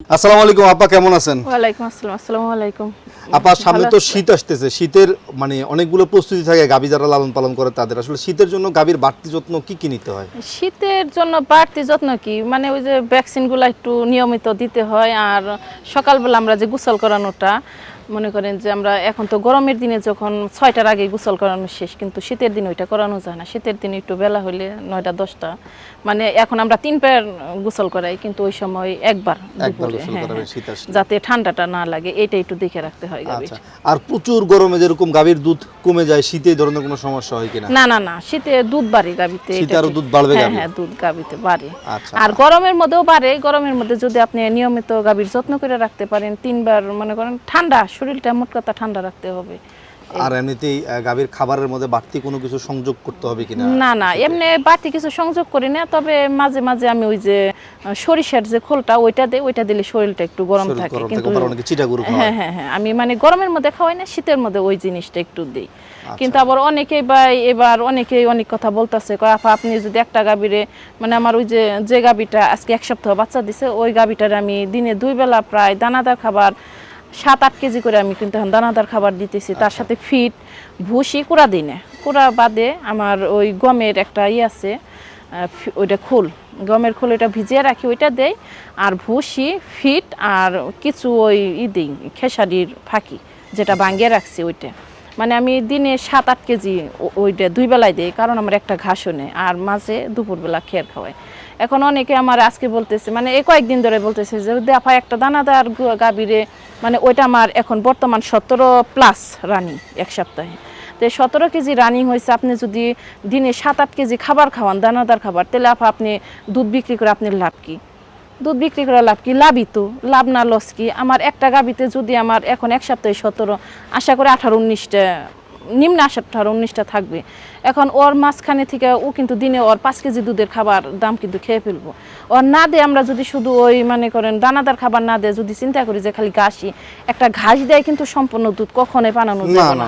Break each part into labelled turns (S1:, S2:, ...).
S1: আসসালামু আলাইকুম আপা কেমন আছেন?
S2: ওয়ালাইকুম আসসালাম আসসালামু আলাইকুম।
S1: আপা সামনে তো শীত আসতেছে শীতের মানে অনেকগুলো প্রস্তুতি থাকে গাভী যারা লালন পালন করে তাদের। আসলে শীতের জন্য গাভীর বাড়তি যত্ন কি কি নিতে হয়?
S2: শীতের জন্য বাড়তি যত্ন কি? মানে ওই যে ভ্যাকসিনগুলো একটু নিয়মিত দিতে হয় আর সকালবেলা আমরা যে গোসল করানোটা মনে করেন যে আমরা এখন তো গরমের দিনে যখন ছয়টার আগে গোসল করানো শেষ কিন্তু শীতের দিন ওইটা করানো যায় না। শীতের দিনে একটু বেলা হইলে নয়টা দশটা। মানে এখন আমরা তিন পেয়ার গোসল করাই কিন্তু ওই সময় একবার দুপুরে। হ্যাঁ, হ্যাঁ। যাতে ঠান্ডাটা না লাগে এটা একটু দেখে রাখতে হয় গাভীর।
S1: আচ্ছা আর প্রচুর গরমে যেরকম গাভীর দুধ কমে যায় শীতে ধরনের কোনো সমস্যা হয় কিনা?
S2: না না না শীতে দুধ বাড়ে গাভীতে
S1: শীতে আরও দুধ বাড়বে
S2: হ্যাঁ হ্যাঁ দুধ গাবিতে বাড়ে।
S1: আচ্ছা।
S2: আর গরমের মধ্যেও বাড়ে গরমের মধ্যে যদি আপনি নিয়মিত গাভীর যত্ন করে রাখতে পারেন তিনবার মনে করেন ঠান্ডা শরীরটা মোট কথা ঠান্ডা রাখতে হবে
S1: আর এমনিতেই গাভীর খাবারের মধ্যে বাড়তি কোনো কিছু সংযোগ করতে হবে কিনা
S2: না না এমনি বাড়তি কিছু সংযোগ করি না তবে মাঝে মাঝে আমি ওই যে সরিষার যে খোলটা ওইটা দেই ওইটা দিলে শরীরটা একটু গরম থাকে কিন্তু। হ্যাঁ হ্যাঁ হ্যাঁ আমি মানে গরমের মধ্যে খাওয়াই না শীতের মধ্যে ওই জিনিসটা একটু দিই
S1: আচ্ছা।
S2: কিন্তু আবার অনেকেই বা এবার অনেকেই অনেক কথা বলতেছে কয় আপা আপনি যদি একটা গাভীরে মানে আমার ওই যে যে গাভীটা আজকে এক সপ্তাহ বাচ্চা দিছে ওই গাভীটার আমি দিনে দুই বেলা প্রায় দানাদার খাবার সাত আট কেজি করে আমি কিন্তু এখন দানাদার খাবার দিতেছি তার সাথে ফিট ভুসি কুড়া দিই না। কুড়া বাদে আমার ওই গমের একটা ই আছে ওইটা খোল। গমের খোল ওইটা ভিজিয়ে রাখি ওইটা দেই। আর ভুসি ফিট আর কিছু ওই ই দিই খেসারির ফাঁকি যেটা ভাঙ্গিয়ে রাখছি ওইটা। মানে আমি দিনে সাত আট কেজি ওইটা দুই বেলায় দিই কারণ আমার একটা ঘাসও নেই। আর মাঝে দুপুরবেলা খেয়ার খাওয়াই। এখন অনেকে আমার আজকে বলতেছে মানে এই কয়েকদিন ধরে বলতেছে যে দেখা একটা দানাদার গাভীরে মানে ওইটা আমার এখন বর্তমান সতেরো প্লাস রানি এক সপ্তাহে। তো সতেরো কেজি রানিং হয়েছে, আপনি যদি দিনে সাত আট কেজি খাবার খাওয়ান, দানাদার খাবার, তাহলে আপা আপনি দুধ বিক্রি করে আপনার লাভ কি? দুধ বিক্রি করে লাভ কি? লাভই তো, লাভ না লস কি? আমার একটা গাবিতে যদি আমার এখন এক সপ্তাহে সতেরো, আশা করে আঠারো, উনিশটা, নিম্ন আশা আঠারো, উনিশটা থাকবে। এখন ওর মাঝখানে থেকে ও কিন্তু দিনে ওর পাঁচ কেজি দুধের খাবার দাম কিন্তু খেয়ে ফেলব। ওর না দিয়ে আমরা যদি শুধু ওই মানে করেন দানাদার খাবার না দেয় যদি চিন্তা করি যে খালি ঘাসই একটা ঘাস দেয় কিন্তু সম্পূর্ণ দুধ কখনোই বানানো যাবে
S1: না।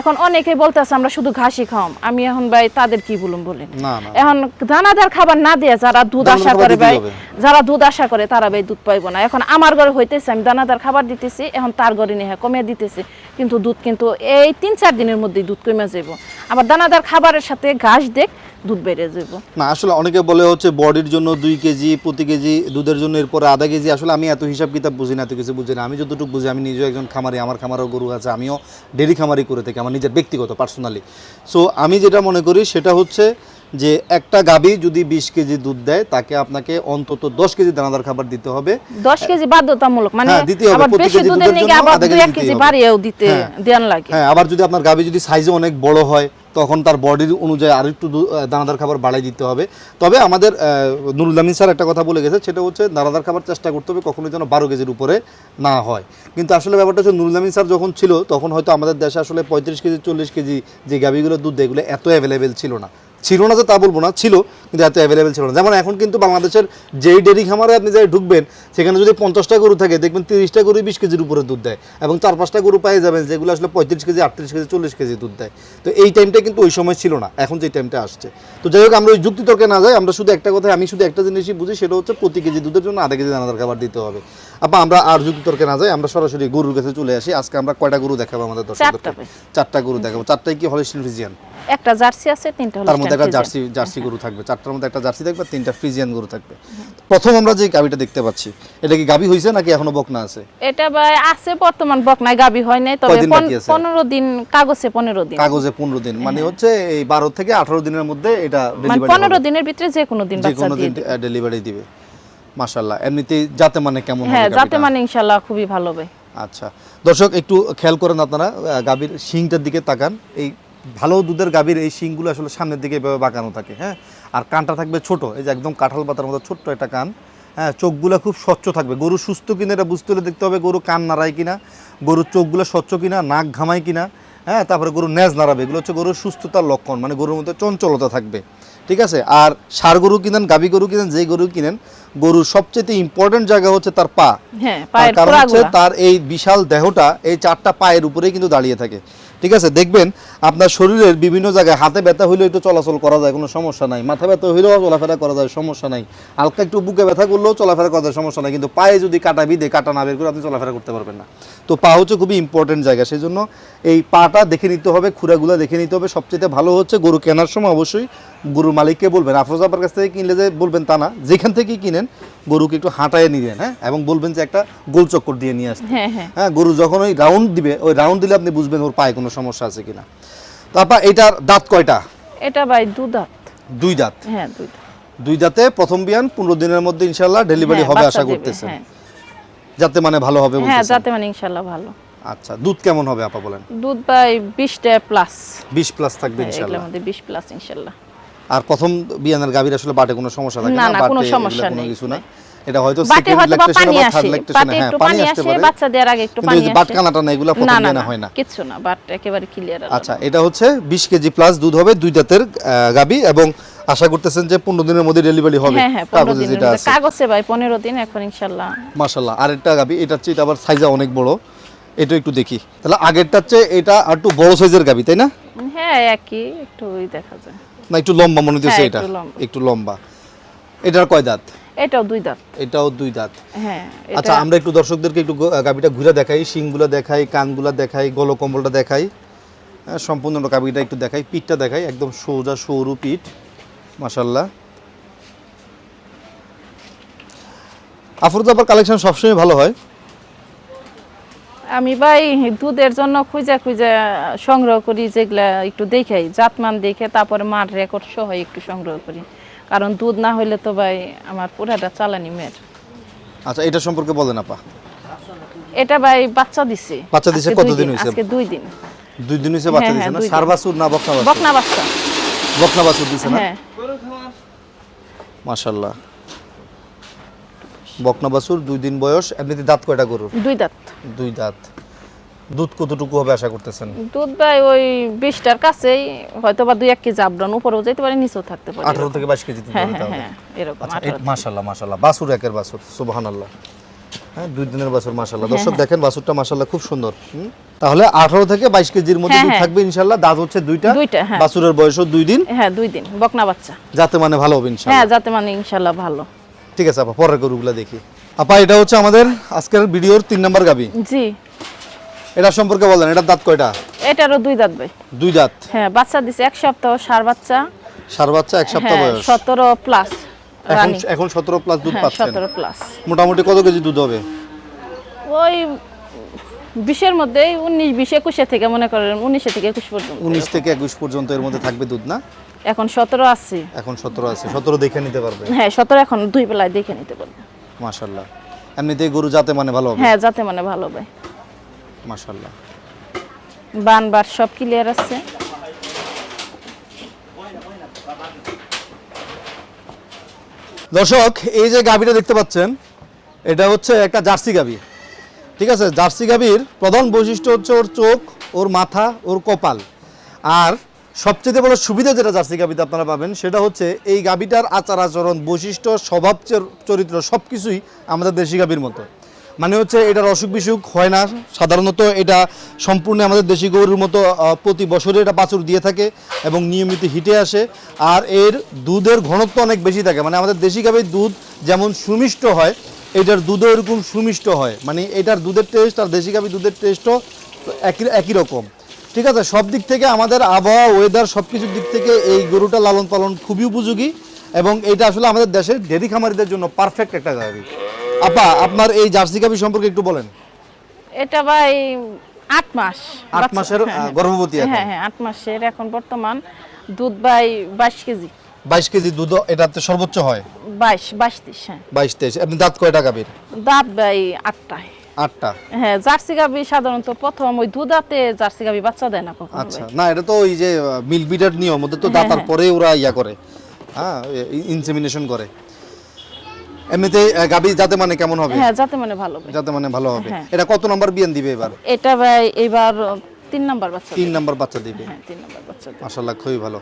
S2: এখন অনেকে বলতেছে আমরা শুধু ঘাসই খাওয়াম আমি এখন ভাই তাদের কি বলেন?
S1: না না।
S2: এখন দানাদার খাবার না দিয়ে যারা দুধ আশা করে ভাই যারা দুধ আশা করে তারা ভাই দুধ পাইবো না। এখন আমার ঘরে হইতেছে আমি দানাদার খাবার দিতেছি এখন তার ঘরে নিয়ে কমে দিতেছি কিন্তু দুধ কিন্তু এই তিন চার দিনের মধ্যেই দুধ কমে যাব আবার দানাদার খাবারের সাথে ঘাস দেখ দুধ বেড়ে যাব
S1: না আসলে অনেকে বলে হচ্ছে বডির জন্য দুই কেজি প্রতি কেজি দুধের জন্য এরপরে আধা কেজি আসলে আমি এত হিসাব কিতাব বুঝি না এত কিছু বুঝি না আমি যতটুকু বুঝি আমি নিজেও একজন খামারি আমার খামারও গরু আছে আমিও ডেরি খামারি করে থাকি আমার নিজের ব্যক্তিগত পার্সোনালি সো আমি যেটা মনে করি সেটা হচ্ছে যে একটা গাভী যদি বিশ কেজি দুধ দেয় তাকে আপনাকে অন্তত দশ কেজি দানাদার খাবার দিতে হবে
S2: দশ কেজি বাধ্যতামূলক মানে
S1: হ্যাঁ, দিতে হবে। প্রতি কেজি
S2: দুধের
S1: দুধের জন্য
S2: আবার
S1: আধা কেজি
S2: এক
S1: হবে। হ্যাঁ। হ্যাঁ আবার যদি আপনার গাভী যদি সাইজে অনেক বড় হয় তখন তার বডির অনুযায়ী আর একটু দানাদার খাবার বাড়াই দিতে হবে। তবে আমাদের নুরুলামিন স্যার একটা কথা বলে গেছে, সেটা হচ্ছে দানাদার খাবার চেষ্টা করতে হবে কখনোই যেন বারো কেজির উপরে না হয়। কিন্তু আসলে ব্যাপারটা হচ্ছে নুরুল আমিন স্যার যখন ছিল, তখন হয়তো আমাদের দেশে আসলে পঁয়ত্রিশ কেজি, চল্লিশ কেজি যে গাভিগুলো দুধ দেয় এগুলো এত অ্যাভেলেবেল ছিল না। ছিল না যে তা বলব না, ছিল। কিন্তু এত অ্যাভেলেবেল ছিল না। যেমন এখন কিন্তু বাংলাদেশের যেই ডেরি খামারে আপনি যাই ঢুকবেন সেখানে যদি পঞ্চাশটা গরু থাকে দেখবেন তিরিশটা গরু বিশ কেজির উপরে দুধ দেয় এবং চার পাঁচটা গরু পেয়ে যাবেন যেগুলো আসলে পঁয়ত্রিশ কেজি আটত্রিশ কেজি চল্লিশ কেজি দুধ দেয়। তো এই টাইমটা কিন্তু ওই সময় ছিল না এখন যে টাইমটা আসছে। তো যাই হোক আমরা ওই যুক্তি তর্কে না যাই আমরা শুধু একটা কথা আমি শুধু একটা জিনিসই বুঝি সেটা হচ্ছে প্রতি কেজি দুধের জন্য আধা কেজি দানাদার খাবার দিতে হবে। আপা আমরা আর যুক্তি তর্কে না যাই আমরা সরাসরি গরুর কাছে চলে আসি। আজকে আমরা কয়টা গরু দেখাবো আমাদের
S2: চারটা
S1: দর্শকদের চারটা গরু দেখাবো। চারটাই কি হলিস্টিন ফ্রিজিয়ান
S2: একটা জার্সি আছে তিনটা হলো
S1: তার মধ্যে একটা জার্সি জার্সি গরু থাকবে। চারটার মধ্যে একটা জার্সি থাকবে তিনটা ফ্রিজিয়ান গরু থাকবে। প্রথম আমরা যে গাবিটা দেখতে পাচ্ছি এটা কি গাবি হয়েছে নাকি এখনও বকনা আছে?
S2: এটা ভাই আছে বর্তমান বকনায় গাবি হয় নাই তবে
S1: কয়দিন বাকি আছে?
S2: পনেরো দিন কাগজে পনেরো দিন।
S1: কাগজে পনেরো দিন মানে হচ্ছে এই বারো থেকে আঠারো দিনের মধ্যে এটা
S2: মানে
S1: ডেলিভারি
S2: পনেরো দিনের ভিতরে যে কোনো দিন বাচ্চা দিয়ে দিবে।
S1: ডেলিভারি দিবে। মাশাল্লাহ এমনিতেই যাতে মানে কেমন হবে
S2: হ্যাঁ যাতে মানে ইনশাআল্লাহ খুবই ভালো হবে।
S1: আচ্ছা দর্শক একটু খেয়াল করেন আপনারা গাভীর শিংটার দিকে তাকান এই ভালো দুধের গাভীর এই শিংগুলো আসলে সামনের দিকে এভাবে বাঁকানো থাকে হ্যাঁ? আর কানটা থাকবে ছোট এই যে একদম কাঁঠাল পাতার মতো ছোট্ট একটা কান হ্যাঁ? চোখগুলো খুব স্বচ্ছ থাকবে। গরু সুস্থ কিনা এটা বুঝতে হলে দেখতে হবে গরু কান নাড়ায় কিনা গরুর চোখগুলো স্বচ্ছ কিনা নাক ঘামায় কিনা হ্যাঁ? তারপরে গরু ন্যাজ নাড়াবে। এগুলো হচ্ছে গরুর সুস্থতার লক্ষণ মানে গরুর মধ্যে চঞ্চলতা থাকবে ঠিক আছে? আর সার গরু কিনেন গাভী গরু কিনেন যেই গরু কিনেন গরুর সবচেয়ে ইম্পর্টেন্ট জায়গা হচ্ছে তার পা।
S2: হ্যাঁ পায়ের
S1: কারণ হচ্ছে তার এই বিশাল দেহটা এই চারটা পায়ের উপরেই কিন্তু দাঁড়িয়ে থাকে। ঠিক আছে? দেখবেন আপনার শরীরের বিভিন্ন জায়গায় হাতে ব্যথা হইলেও একটু চলাচল করা যায় কোনো সমস্যা নাই। মাথা ব্যথা হইলেও চলাফেরা করা যায় সমস্যা নাই। হালকা একটু বুকে ব্যথা করলেও চলাফেরা করা যায় সমস্যা নাই। কিন্তু পায়ে যদি কাটা বিধে কাটা না বের করে আপনি চলাফেরা করতে পারবেন না। তো পা হচ্ছে খুবই ইম্পর্টেন্ট জায়গা। সেই জন্য এই পাটা দেখে নিতে হবে খুঁড়াগুলো দেখে নিতে হবে। সবচেয়ে ভালো হচ্ছে গরু কেনার সময় অবশ্যই গরুর মালিককে বলবেন। আফরোজাবার কাছ থেকে কিনলে যে বলবেন তা না। যেখান থেকেই কিনেন গরুকে একটু হাঁটায় নিবেন হ্যাঁ? এবং বলবেন যে একটা গোল চক্কর দিয়ে নিয়ে আসতে।
S2: হ্যাঁ হ্যাঁ।
S1: হ্যাঁ গরু যখন ওই রাউন্ড দিবে ওই রাউন্ড দিলে আপনি বুঝবেন ওর পায়ে কোনো সমস্যা আছে কিনা। তারপর এটার দাঁত কয়টা?
S2: এটা ভাই দু দাঁত।
S1: দুই দাঁত?
S2: হ্যাঁ দুই দাঁত।
S1: দুই দাঁতে প্রথম বিয়ান পনেরো দিনের মধ্যে ইনশাল্লাহ ডেলিভারি
S2: হ্যাঁ,
S1: হবে আশা করতেছেন।
S2: হ্যাঁ।
S1: যাতে মানে ভালো হবে
S2: হ্যাঁ যাতে মানে ইনশাল্লাহ ভালো।
S1: আচ্ছা দুধ কেমন হবে আপা বলেন?
S2: দুধ ভাই বিশটা প্লাস
S1: বিশ প্লাস থাকবে
S2: এগুলোর
S1: ইনশাল্লাহ
S2: মধ্যে বিশ প্লাস ইনশাল্লাহ
S1: আর প্রথম বিয়ানের গাভীর আসলে বাটে কোনো সমস্যা থাকে
S2: না
S1: না,
S2: কোনো সমস্যা নেই।
S1: কিছু না? এটা হয়তো
S2: বাটে পানি আসে বাটে
S1: হ্যাঁ
S2: একটু
S1: পানি
S2: আসে বাচ্চা দেওয়ার আগে একটু পানি আসে।
S1: বাট কানাটা না এগুলো প্রথম হয় না।
S2: কিচ্ছু না বাট একেবারে ক্লিয়ার
S1: আচ্ছা এটা হচ্ছে বিশ কেজি প্লাস দুধ হবে দুই দাঁতের গাভী এবং আশা করতেছেন যে পনেরো দিনের মধ্যে ডেলিভারি হবে।
S2: হ্যাঁ হ্যাঁ পনেরো
S1: কাগজে
S2: দিনের মধ্যে। কাগজে ভাই পনেরো দিন এখন ইনশাল্লাহ
S1: মাশাল্লাহ আরেকটা গাভী এটা আবার সাইজা অনেক বড়। এটা একটু দেখি। তাহলে আগেরটা হচ্ছে এটা আর একটু বড় সাইজের গাভী তাই না?
S2: হ্যাঁ একই একটু দেখা যায়।
S1: না একটু লম্বা মনে হচ্ছে
S2: হ্যাঁ,
S1: এটা।
S2: একটু লম্বা।
S1: একটু লম্বা। এটার কয় দাঁত?
S2: এটাও দুই দাঁত।
S1: এটাও দুই দাঁত।
S2: হ্যাঁ
S1: আচ্ছা আমরা একটু দর্শকদেরকে একটু গ- গাভীটা ঘুরে দেখাই শিংগুলো দেখাই কানগুলো দেখাই গল কম্বলটা দেখাই। হ্যাঁ, সম্পূর্ণ গাভীটা একটু দেখাই পিঠটা দেখাই একদম সোজা সরু পিঠ মাশাল্লাহ আফরুজাবার কালেকশন সবসময় ভালো হয়?
S2: আমি ভাই দুধের জন্য খুঁজে খুঁজে সংগ্রহ করি যেগুলা একটু দেখাই জাতমান দেখে তারপরে মার রেকর্ড সহ একটু সংগ্রহ করি। কারণ দুধ না হইলে তো ভাই আমার পুরাটা চালানি মেয়ের।
S1: আচ্ছা এটা সম্পর্কে বলেন আপা।
S2: এটা ভাই বাচ্চা দিছে।
S1: বাচ্চা দিছে কতদিন
S2: দিন,
S1: হইছে?
S2: আজকে দুই দিন।
S1: দুই দিন হয়েছে বাচ্চা
S2: হ্যাঁ,
S1: দিছে
S2: হ্যাঁ,
S1: না
S2: দুই দিন।
S1: সার বাছুর না বকনা বাছুর
S2: বকনা বাচ্চা
S1: বকনা বাছুর দিছে না?
S2: হ্যাঁ।
S1: মাশাল্লাহ বকনা বাছুর দুই দিন বয়স এমনিতে দাঁত কয়টা গরুর?
S2: দুই দাঁত।
S1: দুই দাঁত। দুধ কতটুকু হবে আশা করতেছেন?
S2: দুধ ভাই ওই বিশটার কাছেই হয়তো বা দুই এক কেজি আবরান উপরেও যেতে পারে নিচেও থাকতে পারে।
S1: আঠারো থেকে বাইশ কেজি
S2: হ্যাঁ হ্যাঁ হ্যাঁ এরকম
S1: আচ্ছা মাশাল্লাহ মাশাল্লাহ বাছুর একের বাছুর সুবহান আল্লাহ হ্যাঁ দুই দিনের বাছুর মাশাল্লাহ দর্শক দেখেন বাছুরটা মাশাল্লাহ খুব সুন্দর তাহলে আঠারো থেকে বাইশ কেজির মধ্যে
S2: হ্যাঁ,
S1: দুধ
S2: হ্যাঁ।
S1: থাকবে ইনশাল্লাহ দাঁত হচ্ছে দুইটা
S2: দুইটা, হ্যাঁ।
S1: বাছুরের বয়সও দুই দিন।
S2: হ্যাঁ দুই দিন। বকনা বাচ্চা।
S1: যাতে মানে ভালো হবে ইনশাল্লাহ
S2: হ্যাঁ যাতে মানে ইনশাল্লাহ ভালো।
S1: ঠিক আছে আপা পরের গরুগুলা দেখি। আপা এটা হচ্ছে আমাদের আজকের ভিডিওর তিন নম্বর গাবি।
S2: জি।
S1: এটা সম্পর্কে বলেন এটার দাঁত কয়টা?
S2: এটারও দুই দাঁত ভাই।
S1: দুই দাঁত?
S2: হ্যাঁ বাচ্চা দিছে এক সপ্তাহ সার বাচ্চা।
S1: সার বাচ্চা এক সপ্তাহ
S2: হ্যাঁ
S1: বয়স।
S2: সতেরো প্লাস
S1: এখন এখন সতেরো প্লাস দুধ পাচ্ছেন।
S2: সতেরো প্লাস
S1: মোটামুটি কত কেজি দুধ হবে?
S2: ওই বিশের মধ্যে উনিশ বিশ একুশে থেকে মনে করেন উনিশে থেকে একুশ পর্যন্ত।
S1: উনিশ থেকে একুশ পর্যন্ত এর মধ্যে থাকবে দুধ না?
S2: এখন সতেরো আছে।
S1: এখন সতেরো আছে সতেরো দেখে নিতে পারবে।
S2: হ্যাঁ সতেরো এখন দুই বেলায় দেখে নিতে পারবে।
S1: মাশাল্লাহ এমনিতেই গরু যাতে মানে ভালো হবে।
S2: হ্যাঁ যাতে মানে ভালো ভাই
S1: মাশাল্লাহ
S2: বান বার সব ক্লিয়ার আছে।
S1: দর্শক এই যে গাভীটা দেখতে পাচ্ছেন এটা হচ্ছে একটা জার্সি গাভী। ঠিক আছে? জার্সি গাভীর প্রধান বৈশিষ্ট্য হচ্ছে ওর চোখ ওর মাথা ওর কপাল। আর সবচেয়ে বড় সুবিধা যেটা জার্সি গাভীতে আপনারা পাবেন সেটা হচ্ছে এই গাভীটার আচার আচরণ বৈশিষ্ট্য স্বভাব চর- চরিত্র সব কিছুই আমাদের দেশি গাভীর মতো। মানে হচ্ছে এটার অসুখ বিসুখ হয় না। সাধারণত এটা সম্পূর্ণ আমাদের দেশি গরুর মতো প্রতি বছরে এটা বাছুর দিয়ে থাকে এবং নিয়মিত হিটে আসে। আর এর দুধের ঘনত্ব অনেক বেশি থাকে। মানে আমাদের দেশি গাভীর দুধ যেমন সুমিষ্ট হয়, এটার দুধও এরকম সুমিষ্ট হয়। মানে এটার দুধের টেস্ট আর দেশি গাভীর দুধের টেস্টও একই একই রকম। ঠিক আছে? সব দিক থেকে আমাদের আবহাওয়া ওয়েদার সব কিছুর দিক থেকে এই গরুটা লালন পালন খুবই উপযোগী এবং এটা আসলে আমাদের দেশের ডেরি খামারিদের জন্য পারফেক্ট একটা গাভী। আপা আপনার এই জার্সি গাভী সম্পর্কে একটু বলেন।
S2: এটা ভাই আট মাস।
S1: আট মাসের
S2: হ্যাঁ, হ্যাঁ।
S1: গর্ভবতী
S2: হ্যাঁ হ্যাঁ আট মাসের এখন বর্তমান। দুধ ভাই বাইশ কেজি।
S1: বাইশ কেজি দুধ এটাতে সর্বোচ্চ হয়?
S2: বাইশ বাইশ তিরিশ হ্যাঁ।
S1: বাইশ তেইশ আপনি দাঁত কয়টা গাভীর
S2: দাঁত ভাই আটটায়
S1: আটটা?
S2: হ্যাঁ জার্সি গাবি সাধারণত প্রথম ওই দুধাতে জার্সি গাবি বাচ্চা দেয় না কখনো
S1: আচ্ছা না এটা তো ওই যে মিল বিটার নিয়ম ওদের তো দাঁতার পরে ওরা ইয়া করে। হ্যাঁ ইনসেমিনেশন করে। এমনিতে গাভী যাতে মানে কেমন হবে?
S2: হ্যাঁ যাতে মানে ভালো হবে।
S1: যাতে মানে ভালো হবে।
S2: হ্যাঁ।
S1: এটা কত নম্বর বিয়ান দিবে এবার?
S2: এটা ভাই এবার তিন নাম্বার বাচ্চা
S1: তিন নম্বর বাচ্চা দিবে।
S2: হ্যাঁ তিন নম্বর বাচ্চা
S1: মাশাআল্লাহ খুবই ভালো।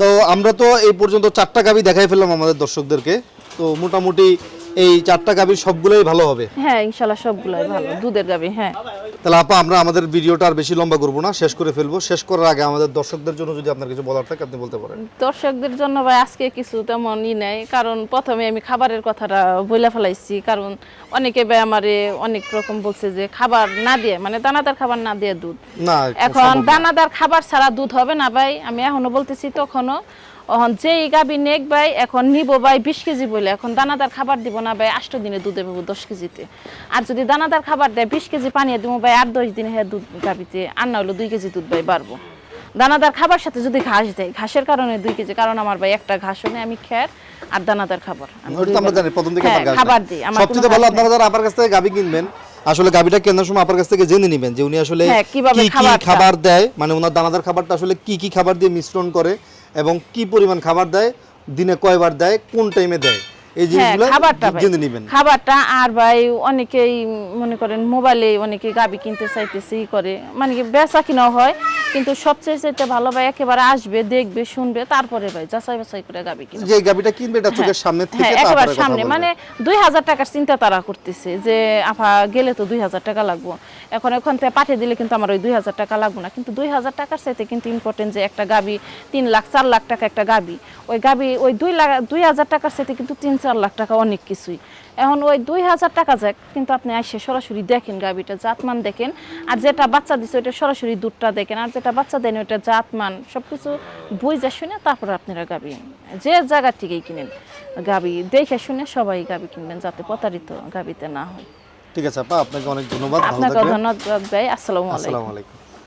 S1: তো আমরা তো এই পর্যন্ত চারটা গাভী দেখাই ফেললাম আমাদের দর্শকদেরকে। তো মোটামুটি এই চারটা গাভীর সবগুলোই ভালো হবে?
S2: হ্যাঁ ইনশাল্লাহ সবগুলাই ভালো। দুধের গাবি হ্যাঁ।
S1: তাহলে আপা আমরা আমাদের ভিডিওটা আর বেশি লম্বা করব না শেষ করে ফেলব। শেষ করার আগে আমাদের দর্শকদের জন্য যদি আপনার কিছু বলার থাকে আপনি বলতে পারেন।
S2: দর্শকদের জন্য ভাই আজকে কিছু তেমন ই নেই কারণ প্রথমে আমি খাবারের কথাটা বইলা ফেলাইছি কারণ অনেকে ভাই আমারে অনেক রকম বলছে যে খাবার না দিয়ে মানে দানাদার খাবার না দিয়ে দুধ।
S1: না
S2: এখন দানাদার খাবার ছাড়া দুধ হবে না ভাই আমি এখনও বলতেছি তখনও। এখন যেই গাবি নেক ভাই এখন নিব ভাই বিশ কেজি বলে এখন দানাদার খাবার দিব না ভাই আষ্ট দিনে দুধ দেবো দশ কেজিতে। আর যদি দানাদার খাবার দেয় বিশ কেজি পানি দিব ভাই আট দশ দিনে হ্যাঁ দুধ গাবিতে আর না হলো দুই কেজি দুধ ভাই বাড়বো। দানাদার খাবার সাথে যদি ঘাস দেয় ঘাসের কারণে দুই কেজি কারণ আমার ভাই একটা ঘাসও নেই আমি খ্যার আর দানাদার খাবার।
S1: আমরা জানি প্রথম
S2: হ্যাঁ,
S1: আমার
S2: খাবার দিই, আমার
S1: সবচেয়ে ভালো
S2: ঘাস
S1: আপনারা যারা আপার কাছ থেকে গাবি কিনবেন আসলে গাবিটা কেনার সময় আপার কাছ থেকে জেনে নেবেন যে উনি আসলে
S2: হ্যাঁ, কীভাবে
S1: কি কি খাবার দেয় মানে ওনার দানাদার খাবারটা আসলে কি কি খাবার দিয়ে মিশ্রণ করে এবং কি পরিমাণ খাবার দেয় দিনে কয়বার দেয় কোন টাইমে দেয়। এই
S2: হ্যাঁ
S1: জিনিসগুলো
S2: খাবারটা
S1: জেনে নেবেন।
S2: খাবারটা আর ভাই অনেকেই মনে করেন মোবাইলে অনেকে গাবি কিনতে চাইতেছে করে। মানে কি বেচা কিনাও হয় কিন্তু সবচেয়ে চাইতে ভালো ভাই একেবারে আসবে দেখবে শুনবে তারপরে ভাই যাচাই বাছাই করে গাবি কিনবে।
S1: যে গাবিটা কিনবে এটা চোখের সামনে থেকে
S2: হ্যাঁ একেবারে সামনে। মানে দুই হাজার টাকার চিন্তা তারা করতেছে যে আপা গেলে তো দুই হাজার টাকা লাগবো। এখন ওখান থেকে পাঠিয়ে দিলে কিন্তু আমার ওই দুই হাজার টাকা লাগবো না। কিন্তু দুই হাজার টাকার চাইতে কিন্তু ইম্পর্টেন্ট যে একটা গাবি তিন লাখ চার লাখ টাকা একটা গাবি। ওই গাবি ওই দুই লাখ দুই হাজার টাকার চাইতে কিন্তু তিন চার লাখ টাকা অনেক কিছুই। এখন ওই দুই হাজার টাকা যাক কিন্তু আপনি এসে সরাসরি দেখেন গাবিটা জাতমান দেখেন। আর যেটা বাচ্চা দিচ্ছে ওইটা সরাসরি দুধটা দেখেন। আর যেটা বাচ্চা দেন ওইটা জাতমান। সব কিছু বুঝে শুনে তারপর আপনারা গাবি যে জায়গা থেকেই কিনেন গাবি দেখে শুনে সবাই গাবি কিনবেন যাতে প্রতারিত গাবিতে না হয়।
S1: ঠিক আছে আপা আপনাকে অনেক ধন্যবাদ
S2: আপনাকে ধন্যবাদ ভাই
S1: আসসালামু আলাইকুম।